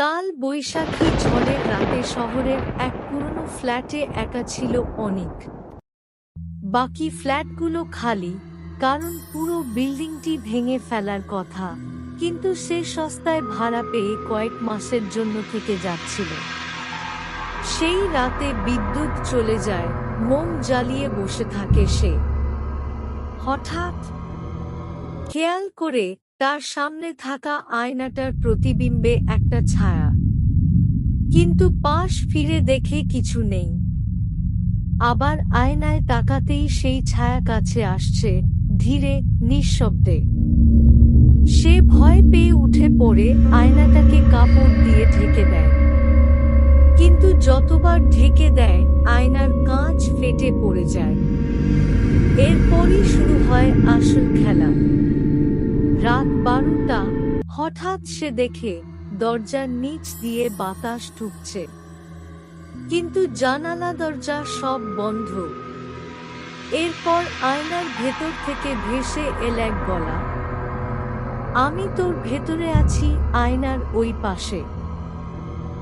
কাল বৈশাখী ঝড়ের রাতে শহরের এক পুরনো ফ্ল্যাটে একা ছিল অনিক। বাকি ফ্ল্যাটগুলো খালি, কারণ পুরো বিল্ডিংটি ভেঙে ফেলার কথা, কিন্তু সে সস্তায় ভাড়া পেয়ে কয়েক মাসের জন্য থেকে যাচ্ছিল। সেই রাতে বিদ্যুৎ চলে যায় মোম জ্বালিয়ে বসে থাকে সে। হঠাৎ খেয়াল করে তার সামনে থাকা আয়নাটার প্রতিবিম্বে একটা ছায়া। কিন্তু পাশ ফিরে দেখে কিছু নেই। আবার আয়নায় তাকাতেই সেই ছায়া কাছে আসছে, ধীরে, নিঃশব্দে। সে ভয় পেয়ে উঠে পড়ে, আয়নাটাকে কাপড় দিয়ে ঢেকে দেয়। কিন্তু যতবার ঢেকে দেয়, আয়নার কাঁচ ফেটে পড়ে যায়। এরপরই শুরু হয় আসল খেলা। হঠাৎ সে দেখে দরজার নিচ দিয়ে বাতাস ঢুকছে। কিন্তু জানালা, দরজা সব বন্ধ। এরপর আয়নার ভেতর থেকে ভেসে এল এক গলা, আমি তোর ভেতরে আছি আয়নার ওই পাশে।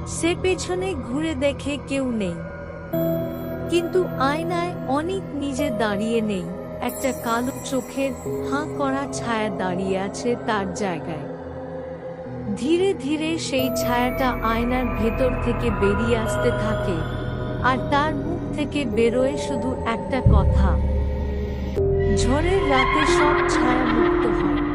সে পেছনে ঘুরে দেখে কেউ নেই। কিন্তু আয়নায় অনেক নিজে দাঁড়িয়ে নেই। একটা কালো চোখের হাঁ করা ছায়া দাঁড়িয়ে আছে তার জায়গায়। ধীরে ধীরে সেই ছায়াটা আয়নার ভেতর থেকে বেরিয়ে আসতে থাকে, আর তার মুখ থেকে বেরোয় শুধু একটা কথা। ঝড়ের রাতে সব ছায়া মুক্ত হয়।